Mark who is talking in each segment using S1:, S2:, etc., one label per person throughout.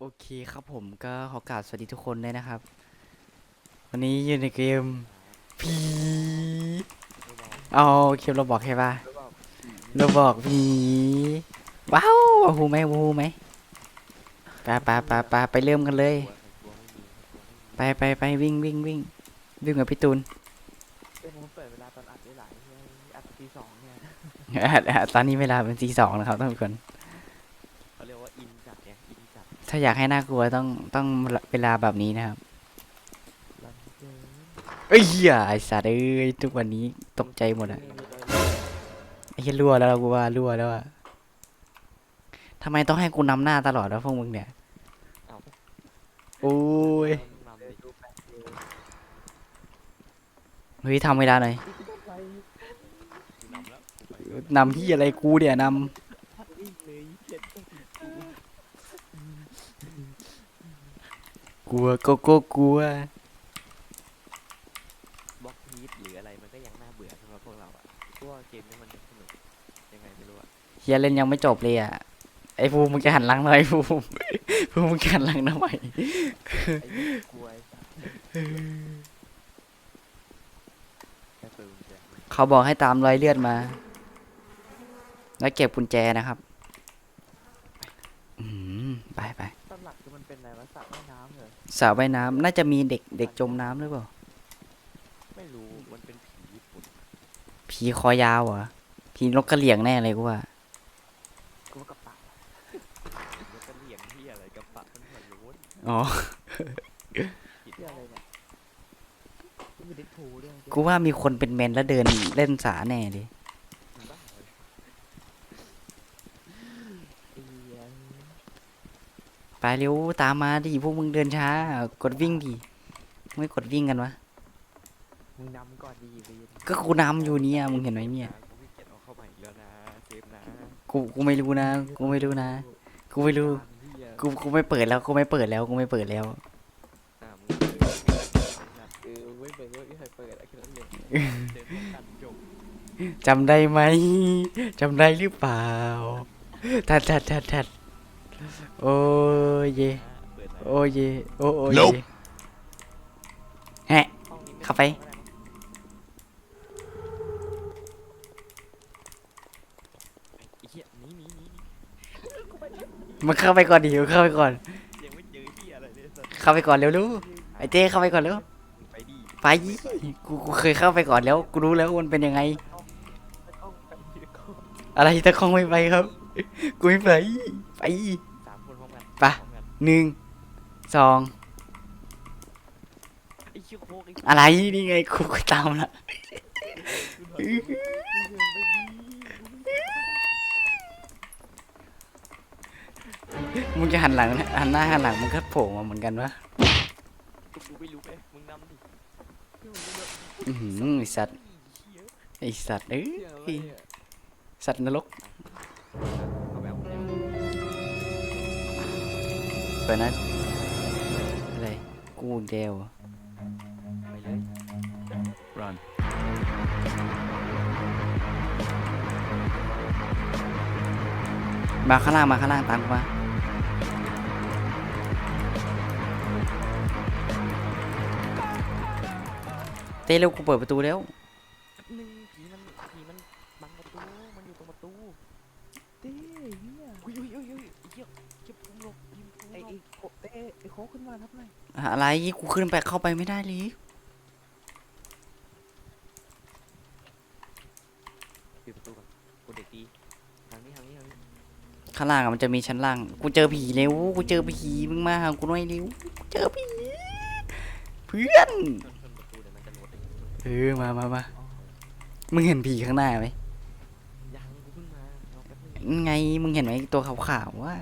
S1: โอเคครับผมก็ขอกราบสวัสดีทุกคนเลยนะครับ วันนี้อยู่ในเกมผีเอาเกมเราบอกใช่ปะเราบอกผีว้าวหูไหมหูไหมไปไปไปไปไปเริ่มกันเลย ไปไปไปวิ่งวิ่งวิ่งวิ่งกับพี่ตูน
S2: เป็นผมเปิดเวลาตอนอัดได้หลายเที่ยอัดตีสองเนี่ย
S1: ตอนนี้เวลาเป็นตีสองนะครับท่านผู้ชม
S2: เขาเรียกว่าอินจัดเนี่ยอินจัด
S1: ถ้าอยากให้น่ากลัวต้องต้องเวลาแบบนี้นะครับ
S2: ลังเกิน
S1: เอ้ยเหี้ยไอสัตว์เอ้ยทุกวันนี้ตกใจหมดอะ
S2: นี่มีตัว
S1: ไอ้เหี้ยรั่วแล้วกูว่ารั่วแล้วอะทำไมต้องให้กูนำหน้าตลอดวะพวกมึงเนี่ย
S2: เอา
S1: โอ้ย
S2: นำดิดูแปดเดียว
S1: เฮ้ยทำเวลาหน่อย
S2: ไปนำแล้วไป
S1: นำที่อะไรกูเนี่ยน
S2: พัดวิ่งเลยเจ็ดต้องถึง กูำ
S1: กลัวโกโก้กลัว
S2: บล็อกฮีทหรืออะไรมันก็ยังน่าเบื่อสำหรับพวกเราอะเพราะว่าเกมนี้มันยังสนุกยังไงไม่รู้อะ
S1: เฮียเล่นยังไม่จบเลยอะไอ้ภูมิมึงจะหันหลังหน่อยภูมิภูมิมึงจะหันหลังทำไม
S2: ไอ้นี่กลัวไอ้สัสแค่เปิดกุญแจ
S1: เขาบอกให้ตามรอยเลือดมา แล้วเก็บกุญแจนะครับ อืมไปไป
S2: ต อนหลักคือมันเป็นอะไรวะสระว่ายน้ำเหรอ
S1: สระว่ายน้ำน่าจะมีเด็กเด็กจมน้ำหรือเปล่า
S2: ไม่รู้มันเป็นผีญี่ปุ่น
S1: ผีคอยาวเหรอผีนกกระเหลี่ยงแน่เลยกูว่า
S2: กูว่ากระปะมันจะเหลี่ยมที่อะไรกระปะมันหัวโล้น
S1: อ๋อ
S2: ผิดอะไรเนี่ยกูมีเด็กพูด้วย
S1: กูว่ามีคนเป็นเมนแล้วเดินเล่นสาแน่เลย
S2: มึงบ้าเลยไอ้เหี้ย
S1: ไปเร็วตามมาดิพวกมึงเดินช้า กดวิ่งดิไม่กดวิ่งกันวะ
S2: มึงนำก่อนดีเวียน
S1: ก็กูนำอยู่เนี่ยมึงเห็นไหมเนี่ย
S2: กูไม่เก็บเอาเข้ามาอีกแล้วนะเซฟนะ
S1: กูกูไม่รู้นะกูไม่รู้นะกูไม่รู้
S2: เหี้ย
S1: กูกูไม่เปิดแล้วกูไม่เปิดแล้วกูไม่เปิดแล้ว
S2: อะมึงเปิดเออไม่เปิดก็ไม่เคยเปิดอะแค่นั้นเลยเดินพร้อมกันจบ
S1: จำได้ไหมจำได้หรือเปล่าทัดทัดทัดทัด โอ้ยเย
S2: นะเปิดอะไร
S1: โอ้ยเย โอ้โอ้ยเย
S3: Nope
S1: แฮะ
S2: ห้องนี้ไม่
S1: เข้าไป
S2: ด้มั้งไอ้เหี้ยหนีหนีหนีหนี
S1: มันเข้าไปก่อนดิเข้าไปก่อน
S2: ยังไม่เจอเหี้ยอะไรเลยสัตว์
S1: เข้าไปก่อนเร็วลูกไอ้เต้เข้าไปก่อนเร็ว
S2: ไปดิ
S1: ไปกูกูเคยเข้าไปก่อนแล้ว กูรู้แล้วว่ามันเป็นยังไง
S2: ตะกล้องไปดิตะกล้อง
S1: อะไรตะคองไม่ไปครับ กูไม่ไปไป
S2: สามคนพร้อมกัน
S1: ไป
S2: พร้อมกัน
S1: หนึ่งสอง
S2: ไอ้เชี่ยโคกไอ้
S1: อะไรนี่ไงกูก็ตามละมึงจะหันหลังหันหน้าหันหลังมันก็โผล่มาเหมือนกันวะ
S2: กูไม่รู้ไงมึงนำดิ
S1: อือหือไอสัตว์
S2: เชี่ย
S1: ไอสัตว์เอ้ย
S2: เชี่ยอะไรเนี่ย
S1: สัตว์นรก
S2: เอ เปิ
S1: ดนะ อะไร กูเดว
S2: ไปเลย
S3: Run.
S1: มาข้างล่าง มาข้างล่าง ตามกูมา เต้เร็วกูเปิดประตูแล้ว
S2: หนึ่งผีมันผีมันบังประตูมันอยู่ตรงประตูเต้เฮียอุ้ยอุ้ยอุ้ยอุ้ยไอ้เหี้ยเจ็บพุงหลบพิมพ์พุงหลบไอ้โคเต้ ไอ้โคกขึ้นมาทับหน่อย
S1: อะไรกูขึ้นไปเข้าไปไม่ได้เลย
S2: ปิดประตูก่อนกูเด็กดีทางนี้ทางนี้ทางนี้
S1: ข้างล่างอะมันจะมีชั้นล่าง กูเจอผีเร็ว กูเจอผีมึงมาหากูหน่อยเร็วกูเจอผีเพื่อน
S2: ชนชนประตูเดี๋ยวมันจะโน้ตเอง
S1: เออมามามามึงเห็นผีข้างหน้าไหม
S2: ยังกูเพิ่งมาเอาแป๊บนึง
S1: ไงมึงเห็นไหมตัวขาวๆว่า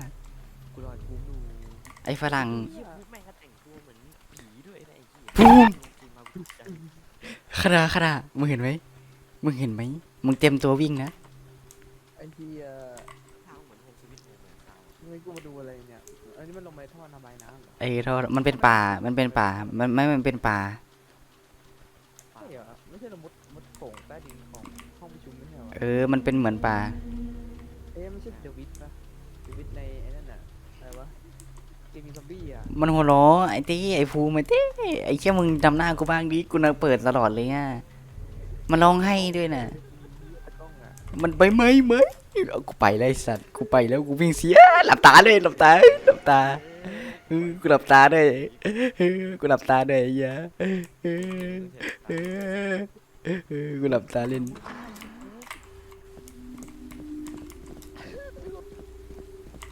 S1: ไอ้ฝรั่ง
S2: เหี้ยแม่งก็แต่งตัวเหมือนผีด้วยนะไอ้เหี้ย
S1: ภูมิ
S2: จริงมากูตกใจ
S1: ขนาดขนาดมึงเห็นไหมมึงเห็นไหมมึงเต็มตัววิ่งนะ
S4: ไอ้ที่เอ่อ
S2: เท้าเหมือนโฮมสวิตเลยเหมือนเท้า
S4: ไม่กูมาดูอะไรเนี่ย อันนี้มันลงไปท่อระบายน้ำเหรอ
S1: ไอ้เรามันเป็นป่า มันเป็นป่า มันไม่ มันเป็นป่า
S4: ใช่เหรอไม่ใช่เรามุดมุดโป่งใต้ดินของห้องประชุมไม่ใช่เหรอ
S1: เออ มันเป็นเหมือนป่า
S4: เอ๊ะไม่ใช่เดวิดปะเดวิดในไอ้นั่นน่ะอะไรวะ เกมมีซอมบี้อะ
S1: มันหัวล้อไอ้เต้ไอ้ภูมิไอ้เต้ไอ้เชี่ยมึงจำหน้ากูบ้างดิกูน่ะเปิดตลอดเลยอะมันร้องให้ด้วยน่ะ
S4: ตะกล้องอะ
S1: มันไปไหมไหมเอากูไปแล้วไอ้สัตว์กูไปแล้วกูวิ่งเสียหลับตาเลยหลับตาหลับตาเออกูหลับตาด้วยเออกูหลับตาด้วยไอ้เหี้ยเออเออเออเออกูหลับตาเล่น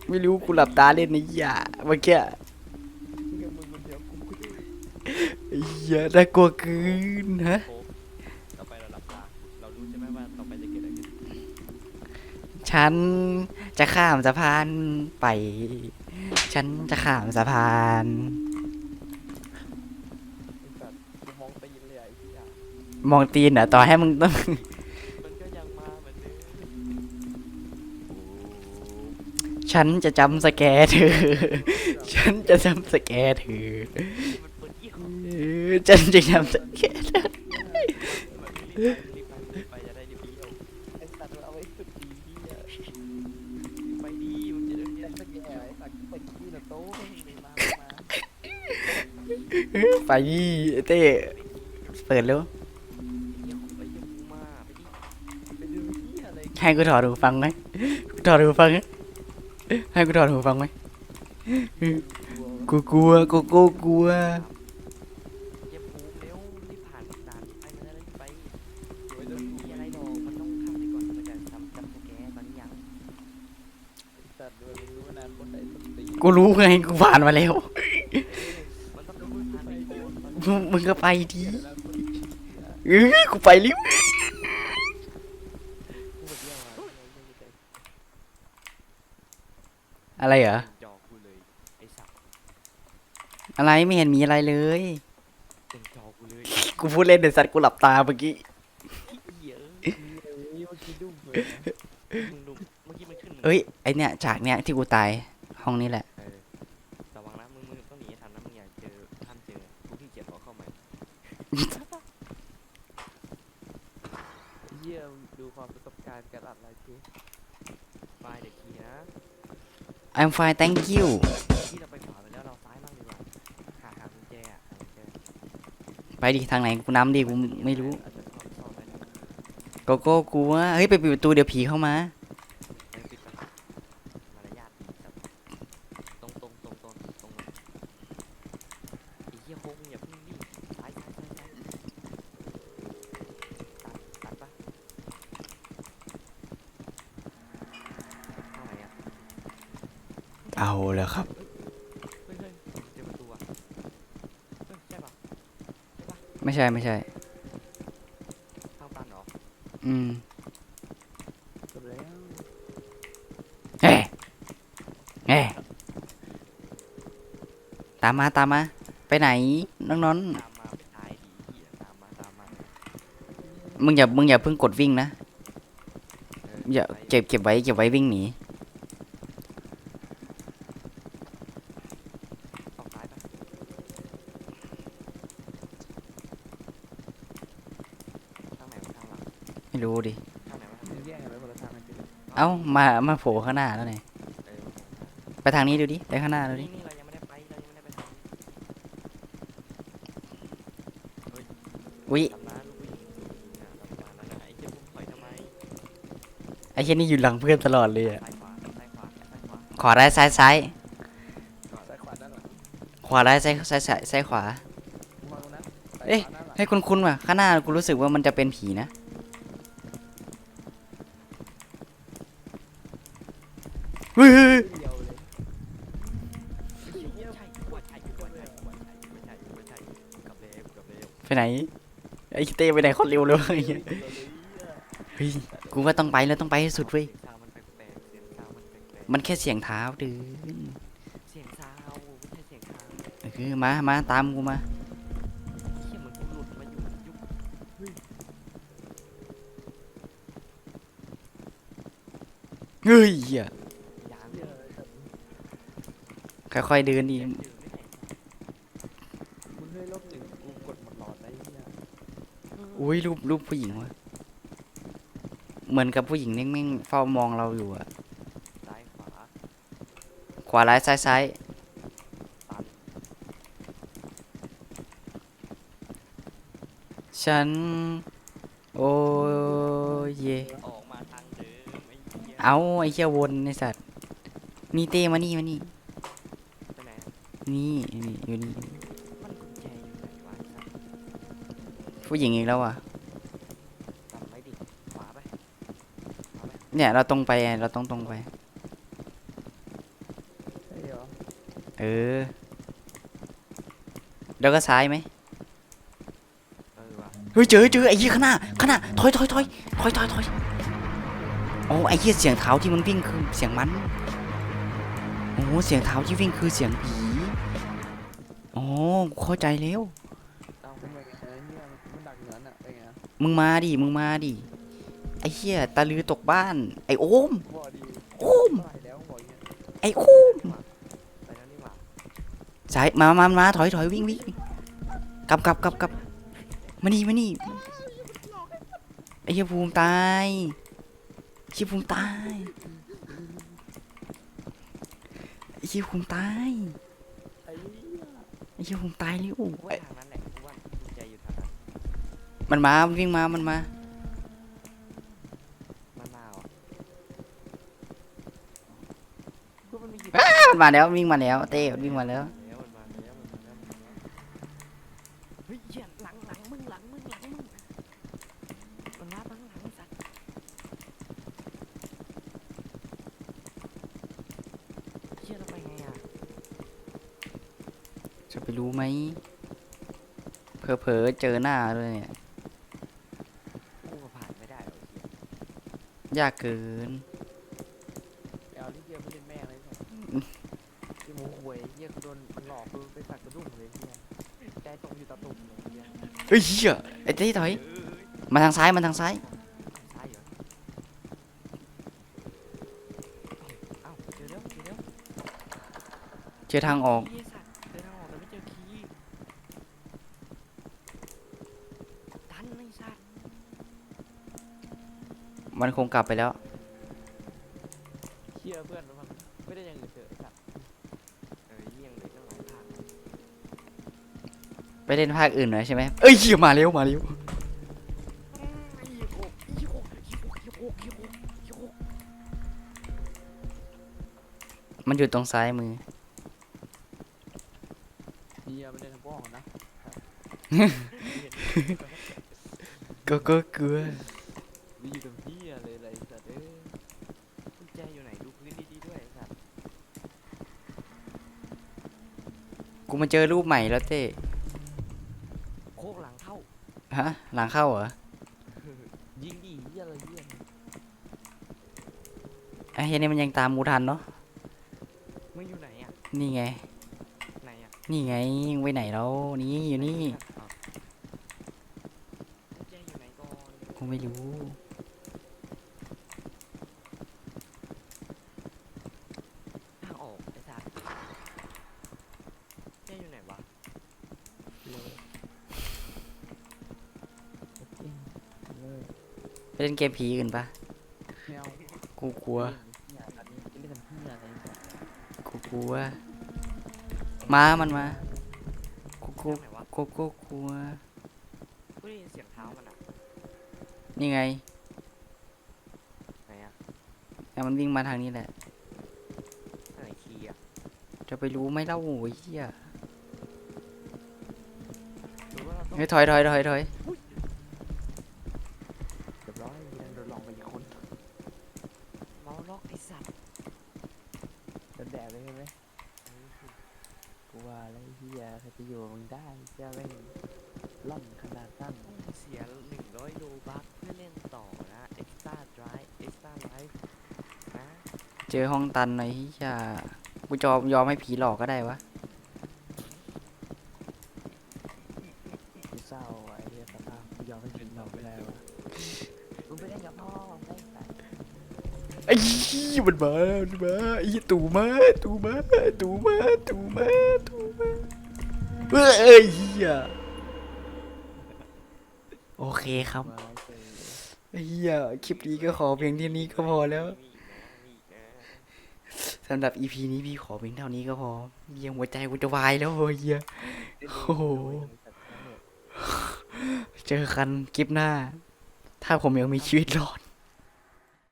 S1: ไม่รู้กูหลับตาเล่นไอ้เหี้ยเมื่อกี้
S4: เกมมึงคนเดียวกูกู
S1: ไอ้เหี้ยน่ากลัวเกินฮะ
S2: โค้กต่อไปเราหลับตาเรารู้ใช่ไหมว่าต่อไปจะเกิดอะไรขึ้น
S1: ฉันจะข้ามสะพานไป ฉันจะข้ามสะพาน
S4: ไอ้สัตว์กูมองตีนเลยอะไอ้เหี้ย
S1: มองตีนเหรอต่อให้มึงต้อง ฉันจะจำสแกเธอ ฉันจะจำสแกเธอ ฉันจะจำสแกเธอ
S2: มันไปเดียว
S4: ไอ้สัตว์เอาไว้สุดดีเหี้ย
S2: ไปดีมันจะได้เรีย
S4: ยั
S2: น
S4: น
S2: สั
S4: ส
S2: ก
S4: แก
S2: เดีย
S4: ร์
S2: ว
S4: ไอ้สัตว์เปิดที่นะโต๊ะไม่มาไม่มา
S1: ไปเต้เปิดแล้วให้กูถอดหูฟังไหมกูถอดหูฟังไหม ให้กูถอดหูฟังไหม
S4: กลัว
S1: กูกลัวกูกูกลัว
S2: เยี่ยมกูเร็วรีบผ่านด่านไปมาแล้วรีบไป
S4: ไว้
S2: ไม่
S4: ดู
S2: มีอะไรหรอกมันต้องข้ามไปก่อนมันจะจำจำสแกนตอนนี้ยัง
S4: ไอ้สัตว์ด้วยไม่รู้ว่านาคนไหนสติ
S1: กูรู้ไงกูผ่านมาแล้ว
S2: มันต้องดูผ่านไปก่อนมัน
S1: มึงมึงก็ไปดี
S4: เดี๋ยวนะคน
S1: เออกูไปริ้ว
S2: กูแบบเยี่ยมอะไม่มีใคร
S1: อะไรเหรอ
S2: จอกูเลยไอ้สัตว์
S1: อะไรไม่เห็นมีอะไรเลย
S2: เป็นจอกูเลย
S1: กูพูดเล่นเด็ดสัตว์กูหลับตาเมื่อกี้
S2: เหี้ย
S4: เอ้ยเมื่อกี้ดุ้งเลยนะ
S2: มึงดูเมื่อกี้มันขึ้น
S1: เอ้ยไอเนี่ยจากเนี้ยที่กูตายห้องนี้แหละ
S2: เออระวังนะมึงมึงต้องหนีให้ทันนะมึงอย่าเจอห้ามเจอกูขี้เกียจขอเข้ามา
S4: เยี่ยมดูความประสบการณ์การอัดไลฟ์ที
S2: ไปเด็กทีนะ
S1: I'm fine thank you
S2: ที่เราไปขวาไปแล้วเราซ้ายบ้างดีกว่าหาหากุญแจอะหากุญแจ
S1: ไปดิทางไหนกูนำดิกูไม่รู้
S2: อาจจะชอบชอบไปนะ
S1: โกโก้กูว่าเฮ้ยไปปิดประตูเดี๋ยวผีเข้ามา
S2: ไปปิดก่อนมารยาทดีครับตรงตรงตรงตรงตรงมาไอ้เหี้ยโค้งมึงอย่าเพิ่งรีบซ้ายซ้ายซ้ายซ้ายตัดตัดปะเข้าไหนอะ
S1: เอาแล้วครับ
S2: เฮ้ยเฮ้ยเจอประตูอะเฮ้ยใช่ปะ
S1: ไม่ใช่ไม่ใช่
S2: ทางตันเหรอ
S1: อืม
S4: จบแล้ว
S1: เฮ้เฮ้ตามมาตามมา ไปไหนน้องนนท์
S2: ตามมาไปตายดีเหี้ยตามมาตามมา
S1: มึงอย่ามึงอย่าเพิ่งกดวิ่งนะ
S2: เออ
S1: อย่า
S2: ไป
S1: เก็บเก็บไว้เก็บไว้วิ่งหนี
S2: ออกซ้ายปะทางไหนวะทางหลัง
S1: ไม่รู้ดิ
S2: ทางไหนวะทาง
S4: มึ
S2: ไหน
S4: งแย่งกันไปคนละทางกันจริง
S1: เอ้า มา มาโผล่ข้างหน้าแล้วไง
S2: เออ
S1: ไปทางนี้ดูดิ ไปข้างหน้าดูดิ
S2: นี่นี่เรายังไม่ได้ไปเรายังไม่ได้ไปทางนี้
S1: อุ้ย
S2: ทำนะลูกผู้หญิงนะทำการแล้วนะไอ้เจ้าพวกถอยทำไม
S1: ไอ้เช่นนี่อยู่หลังเพื่อนตลอดเลยอะ
S2: ซ้ายขวาซ้ายขวาซ้ายขวา
S1: ขวาได้ซ้ายซ้าย
S4: ซ้ายขวาด้านหลัง
S1: ขวาได้ซ้ายซ้ายซ้ายซ้ายขวา
S4: มึงมองนะซ้าย
S1: เอ๊ะ
S4: ขวาด้านหลัง
S1: ให้คุณคุณว่ะข้างหน้ากูรู้สึกว่ามันจะเป็นผีนะ นไอ้เต้ไปไหนคนเร็วเลยไอ้เฮ้ยกูว่าต้องไปแล้วต้องไปให้สุดเว้ย
S2: มันแค่
S1: เสียงเท้าดื้อ
S2: เสียงซาไม่ใช่เสียงซา
S1: คือมามาตามกูมา
S2: เฮ้
S1: ยเหี้ย
S2: ยาง
S4: เหี้ย
S1: ค่อยๆเดินดิ
S2: อุ้
S4: ย
S1: รูปรูปผู้หญิงวะเหมือนกับผู้หญิงนิ่งๆเฝ้ามองเราอยู่อะ
S2: ซ้ายขวา
S1: ขวาร้ายซ้ายซ้ายฉัน โอ้ยเย
S2: อาเไอา
S1: ไอ้เหี้ยวนไอ้สัตว์นี่เต้มานี่มานี่
S2: น
S1: นี่นี่อยู่นี่ ผู้หญิงอีกแล้วอะ
S2: จำไว้ดิขวาไปขวาไป
S1: เนี่ยเราตรงไปไงเราต้องตรงไป
S4: ใช่เหรอ
S1: เออ แล้วก็ซ้ายไหม
S2: เออว่ะ
S1: เฮ้ยเจอเจอไอ้เหี้ยข้างหน้าข้างหน้าถอยถอยถอยถอยถอยถอยโอ้ไอ้เหี้ยเสียงเท้าที่มันวิ่งคือเสียงมันโอ้เสียงเท้าที่วิ่งคือเสียงผีโอ้กูเข้าใจแล้ว
S4: มึง
S1: มาดิ มึงมาดิ ไอ้เหี้ยตาลือตกบ้าน ไอ้โอม โอม
S4: ไอ้
S1: โอมสายมามามาถอยถอยวิ่งวิ่งกลับกลับกลับกลับมานี่มานี่ไอ้เหี้ยภูมิตายไอเหี้ยภูมิตายไอ้เหี้ยภูมิตาย
S4: ไอ้เหี้ย
S1: ไอ้เหี้ยภูมิตายเร็ว มันมา มันวิ่งมา มันมา
S2: มันมาเหรอคือมันมีกี่
S1: อ้ามันมาแล้ววิ่งมาแล้ว เต้มันวิ่งมาแล้ว
S2: แล้วมันมาแล้วมันมาแล้วมันมาแล้วเฮ้ยเหี้ยหลังหลังมึงหลังมึงหลังมึงมันมาบังหลังไอ้สัตว์เชี่ยเราไปไงอะ
S1: จะไปรู้ไหมเผลอๆเจอหน้าเลยเนี่ย
S2: กูก็ผ่านไม่ได้หรอกไอ้เหี้ย
S1: ยากเกิน
S4: ไปเอาที่เกียร์ไม่เล่นแม่งเลยสัสที่หมูหวยเหี้ยกูโดนมันหลอกกูไปสักกระดุ้งเลยเหี้ยใจตรงอยู่ตะตุ่มเลยเหี้ย
S1: เฮ้ยเหี้ยไอ้เต้ถอยมาทางซ้ายมาทางซ้าย
S2: ซ้ายเหรอเอ้าเอ้าเจอแล้วเจอแล้ว
S1: เจอทางออก
S2: เหี้ยสัตว์เจอทางออกแต่ไม่เจอคีย์ตันไอ้สัตว์
S1: มันคงกลับไปแล้ว
S4: เชี่ยเพื่อนมันไม่ได้อยังอื่นเถอะไอ้สัส
S2: เออเยี่ยงเลยตั้งหลายทาง
S1: ไปเล่นภาคอื่นหน่อยใช่ไหมเอ้ยเหี้ยมาเร็วมาเร็ว
S2: ยี่โคยี่โคยี่โคยี่โคยี่โคยี่โค
S1: มันอยู่ตรงซ้ายมือ
S4: เหี้ยไม่ได้ทั้งป้องนะ
S1: ก็ก็เกลือ
S4: มีอยู่ตรงเหี้ยเลยอะไรสัสเอ้ย
S2: กุญแจอยู่ไหนดูพื้นดีๆด้วยไอ้สัตว์
S1: กูมาเจอรูปใหม่แล้วเต้
S2: โคกหลังเข้า
S1: ฮะ หลังเข้าเหรอ
S4: ยิงดิเหี้ยอะไรเหี้ย
S1: ไอ้เฮียนี่มันยังตามกูทันเนาะ
S2: มึงอยู่ไหนอะ
S1: นี่ไง
S2: ไหนอะ
S1: นี่ไงยังไปไหนแล้วนี่อยู่นี่
S2: อ้าวกุญแจอยู่ไหนก่อน
S1: กูไม่รู้
S2: ทางออกไอ้สัตว์กุญแจอยู่ไหนวะ
S4: เลย
S1: ไป เล่นเกมผีอื่นปะ
S4: แมว
S1: กูกลัว
S4: เนี่ยอันนี้จะเล่นกันเหี้ยอะไรสัส
S1: กูกลัวมามันมากูกู
S2: ทางไหนวะ
S1: กูกูกลัว
S2: กูได้ยินเสียงเท้ามันอะ
S1: นี่ไง
S2: ไหนอะ
S1: แล้วมันวิ่งมาทางนี้แหละ
S2: ทางไหนคีย์อะ
S1: จะไปรู้ไหมเล่าโอ้ยเหี้ย
S2: หรือว่าเราต้อง
S1: เฮ้ยถอยถอยถอยถอย
S4: เรียบร้อยยังโดนหลอกไปอีกคน
S2: เมาล็อกไอ้สัตว์
S4: โดน แดดเลยใช่ไหมกูว่าอะไรเหี้ยใครจะอยู่กับมึงได้เจ้าแม่งล่อนขนาดนั้น
S2: เสียหนึ่งร้อยโลบัคเพื่อเล่นต่อนะ extra drive extra life นะ
S1: เจอห้องตันหน่อยเหี้ยกูจอมยอมให้ผีหลอกก็ได้วะ
S4: กูเศร้าไอ้เหี้ยสภาพกูยอมให้กินเราไม่ได้วะมึงไปเล่นกับพ่อได้แต่
S1: ไอ้ยี่ มันมามันมาไอ้ตูมาตูมาตูมาตูมาตูมาเฮ้ยอ้ยเหี้ยโอเคครับ
S4: เจอ
S1: ไอ้เหี้ยคลิปนี้ก็ขอเพียงเท่านี้ก็พอแล้วสำหรับ EP นี้พี่ขอเพียงเท่านี้ก็พอเียังหัวใจกูจะวายแล้วเฮียโอ้โหเจอกันคลิปหน้า ถ้าผมยังมีชีวิตรอด